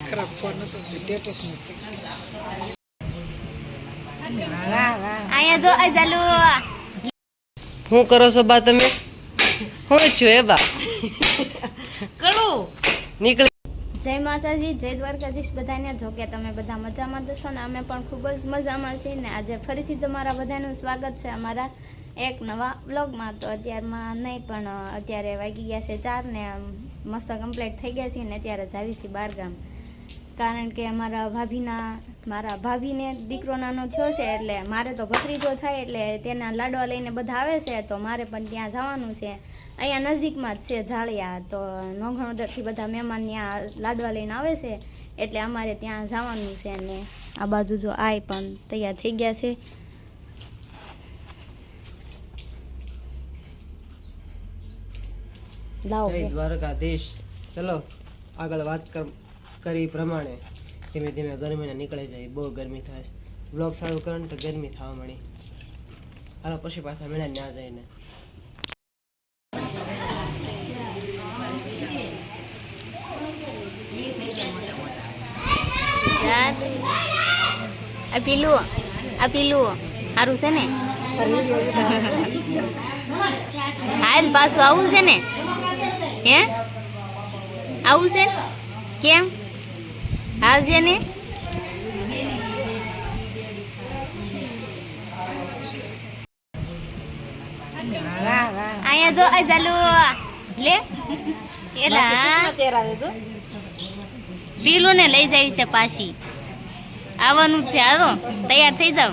ખરાબ ફોન હતો સ્ટેટસ અહીંયા જો ચાલુ કરો છો બા તમે? હું છું એ બા. નીકળી. જય માતાજી જય દ્વારકાધીશ બધાને. જો કે તમે બધા મજામાં જશો ને અમે પણ ખૂબ જ મજામાં છીએ ને. આજે ફરીથી તમારા બધાનું સ્વાગત છે અમારા એક નવા બ્લોગમાં તો અત્યારમાં નહીં, પણ અત્યારે વાગી ગયા છે ચાર ને મસ્ત કમ્પ્લીટ થઈ ગયા છે ને અત્યારે જાવી છીએ બાર ગામ. કારણ કે અમારા ભાભીના, મારા ભાભીને દીકરો નાનો થયો છે એટલે મારે તો ભત્રીજો થાય એટલે તેના લાડવા લઈને બધા આવે છે, તો મારે પણ ત્યાં જવાનું છે. અહીંયા નજીકમાં જ છે ઝાળિયા, તો નોંઘણોદરથી બધા મહેમાન ત્યાં લાડવા લઈને આવે છે, એટલે અમારે ત્યાં જવાનું છે અને આ બાજુ જો આય પણ તૈયાર થઈ ગયા છે. લાવો જય દ્વારકાધીશ. ચલો આગળ વાત કરી પ્રમાણે ધીમે ધીમે ગરમીને નીકળી જાય બહુ ગરમી થાય બ્લોક સારું કરે તો ગરમી થવા મળી હાલો પછી પાછા મેળા ના જઈને. આ પીલું આ પીલું સારું છે ને? હાલ પાછું આવું છે ને? હે? આવું છે કેમ? આવજે ને? અહીંયા જો આ ચાલુ. લે. એલા. પીલું ને લઈ જાય છે પાછી. આવવાનું છે આવો તૈયાર થઈ જાવ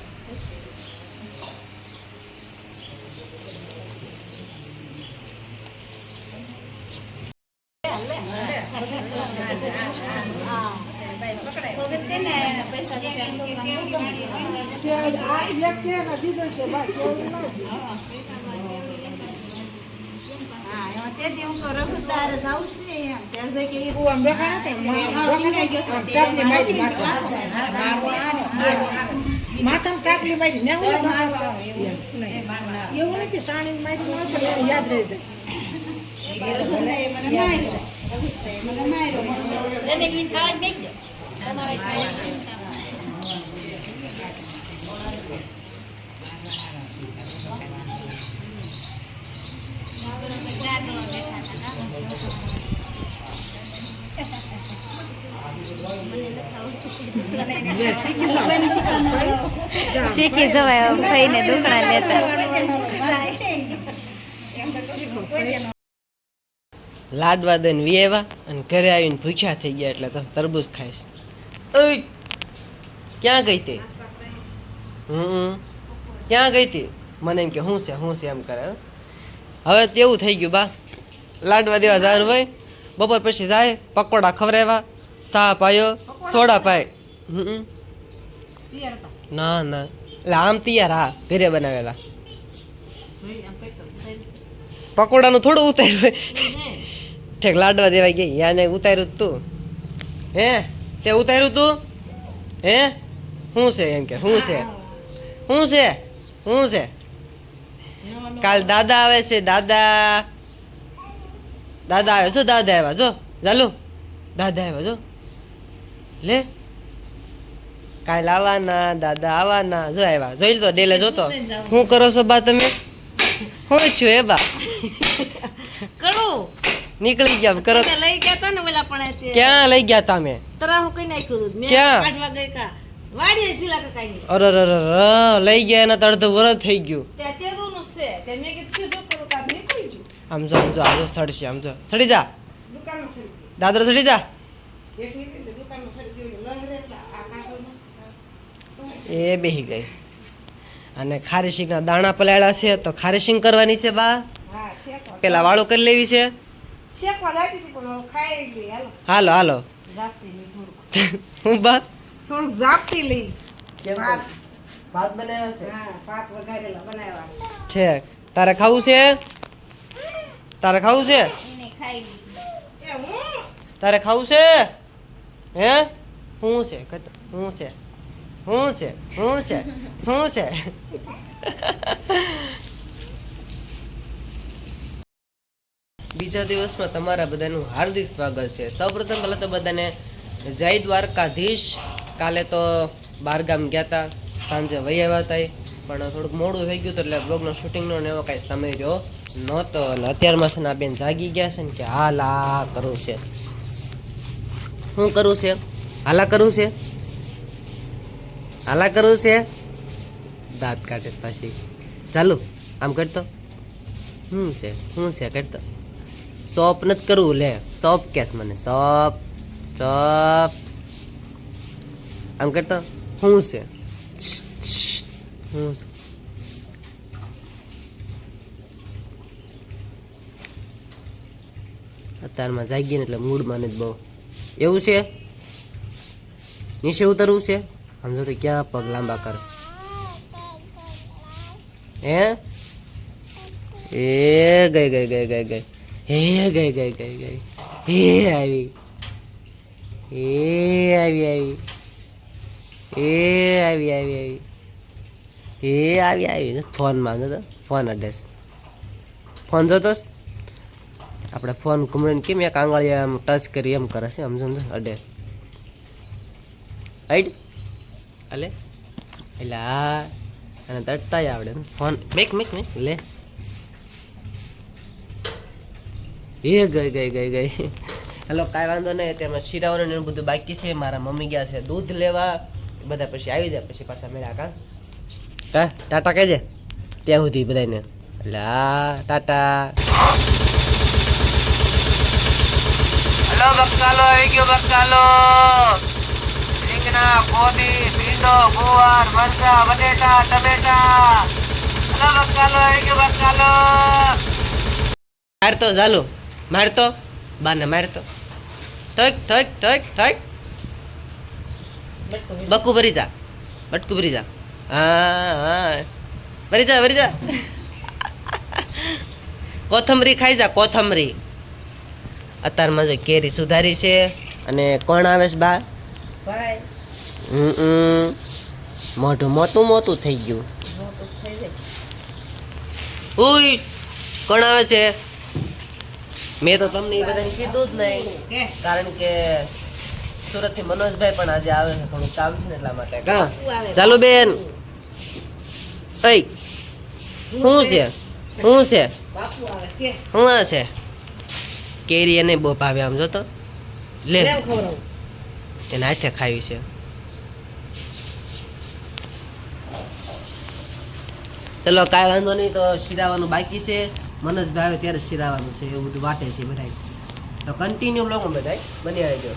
ફોન હતો સ્ટેટસ માથામાં ટાકલી મારી ને એવું નથી તાણી મારી યાદ રહી જાય શીખી જવાય ભાઈને દુખણા લેતા લાડવા દઈને વિયેવા અને ઘરે આવીને ભૂખ્યા થઈ ગયા એટલે તો તરબૂચ ખાઈશ. ક્યાં ગઈ તે? હમ. ક્યાં ગઈ તી મને એમ કે શું છે શું છે એમ કરે. હવે તેવું થઈ ગયું બા. લાડવા દેવા જવાનું હોય બપોર પછી જાય પકોડા ખવડાવ્યા સા પાયો સોડા પાય. હમ ના ના. એટલે આમ તૈયાર હા ઘરે બનાવેલા. પકોડાનું થોડું ઉતાર્યું ઠેક લાડવા દેવા ગઈ. યાને ઉતાર્યું તું. હે? તે ઉતાર્યું તું? હે? શું છે એમ કે શું છે? શું છે? શું છે? કાલ દાદા આવે છે દાદા. દાદા આવે છો? દાદા આવ્યા જો ચાલુ. દાદા આવ્યા જો લે. કાલ આવવાના દાદા આવવાના. જો આવ્યા. જોઈ લો ડેલે જોતો. શું કરો છો બા તમે? હું છું એ બા. કરો. નીકળી ગયા કરો. લઈ ગયા તા ને પેલા પણ ક્યાં લઈ ગયા તમે તરા હું કઈ નાખ્યું ક્યાં? કાઢવા ગઈ કા. વાડીએ શીલા કાકા અરે અરે અરે લઈ ગયા એના તો અડધું વરસ થઈ ગયું. તે તે દોનું છે. તે મેં કીધું સીધું કરું કાપ નીકળી ગયું આમ જો આમ જો આજો સડશે આમ જો. સડી જા. સડી દાદરો સડી જા. એ બેહી ગઈ. અને ખારીશીંગના દાણા પલાળ્યા છે તો ખારીશીંગ કરવાની છે બા? પેલા વાળો કરી લેવી છે? હાલો. હાલો હું બા? થોડુંક ઝાપટી લઈ. ભાત. ભાત? બનાવ્યા છે? હા ભાત વઘારેલા બનાવ્યા છે. તારે ખાવું છે? તારે ખાવું છે? એને ખાઈ લીધી એ હું? તારે ખાવું છે? હે? શું છે? શું છે? શું છે? શું છે? શું છે? બીજા દિવસમાં તમારા બધાનું હાર્દિક સ્વાગત છે. સૌપ્રથમ પહેલાં તો બધાને જય દ્વારકાધીશ. કાલે તો બારગામ ગયા હતા સાંજે વહી આવ્યા હતા પણ થોડુંક મોડું થઈ ગયું હતું એટલે બ્લોગનો શૂટિંગનો ને એવો કાંઈ સમય રહ્યો નહોતો. અને અત્યારમાં છે ને આ બેન જાગી ગયા છે ને કે હાલ આ કરવું છે. શું કરવું છે? હાલા કરવું છે? હાલા કરવું છે? દાંત કાઢે પાછી. ચાલુ, આમ કરતો. શું છે? શું છે? કરતો. સોપ નથી કરવું લે. સોપ કેસ મને? સોપ સોપ આમ કરતા? શું છે. અત્યારમાં જાગીએ ને એટલે મૂડમાં નથી બહુ. એવું છે? નીચે ઉતરવું છે? સમજો તો ક્યાં પગ લાંબા કર. હે? એ ગઈ ગઈ ગઈ ગઈ ગઈ. હે ગઈ ગઈ ગઈ ગઈ. હે આવી. હે આવી આવી. એ આવી આવી આવી. એ આવી આવી. ફોનમાં જોતો ફોન અડ્રેસ ફોન જોતો આપણે ફોન ઘુમડીને કેમ એક આંગળી આમ ટચ કરી એમ કરે છે? સમજો સમજો અડ્રેસ આઈડ અલે એટલે આ અને તડતા આવડે. Phone make make make. લે. એ ગઈ ગઈ ગઈ ગઈ. હેલો, કાંઈ વાંધો નહીં. તેમાં શીરાવાનું બધું બાકી છે. મારા મમ્મી ગયા છે દૂધ લેવા. બધા પછી આવી જાય પછી પાછા મેળા કા? ટાટા કહેજે. ત્યાં સુધી બધાને એટલે ટાટા. હલો બક્કાલો આવી ગયો બક્કાલો રીંગણા કોબી ભીંડો ગુવાર મરચા બટેટા ટમેટા. હલો બક્કાલો આવી ગયો બક્કાલો મારતો ઝાલો મારતો? બાને મારતો. ઠક ઠક ઠક ઠક બકુ ભરી જા. બટકુ ભરી જા. હા હા. ભરી જા ભરી જા. કોથમરી ખાઈ જા કોથમરી. અત્યારમાં જો કેરી સુધારી છે અને કોણ આવે છે બા. મોઢું મોટું મોટું થઈ ગયું. ઉય કોણ આવે છે? મેં તો તમને એ બધાને કીધું જ નહીં. કારણ કે સુરતથી મનોજભાઈ પણ આજે આવે છે થોડું કામ છે ને એટલા માટે. કા ચાલો બેન. ઓય શું છે? શું છે? બાપુ શું આ છે? કેરી એને બહુ ભાવે આમ જો તો લે એને હાથે ખાવી છે. ચલો કાંઈ વાંધો નહીં તો શિરાવાનું બાકી છે. મનોજભાઈ આવે ત્યારે શીરાવાનું છે એવું બધું વાટે છે બધાય. તો કન્ટિન્યુ બ્લોગમાં બધાય બની આવજો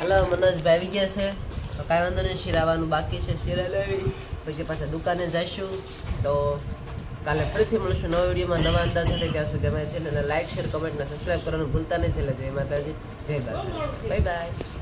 હલો મનોજભાઈ આવી ગયા છે. તો કાંઈ વાંધો નહીં શીરાવાનું બાકી છે. શીરા લેવી પછી પાછા દુકાને જઈશું. તો કાલે ફરીથી મળશું નવા વિડીયોમાં નવા અંદાજ સાથે. ત્યાં સુધી અમારી ચેનલને લાઈક શેર કમેન્ટ અને સબસ્ક્રાઈબ કરવાનું ભૂલતા નહીં. છેલ્લે જય માતાજી જય બાય બાય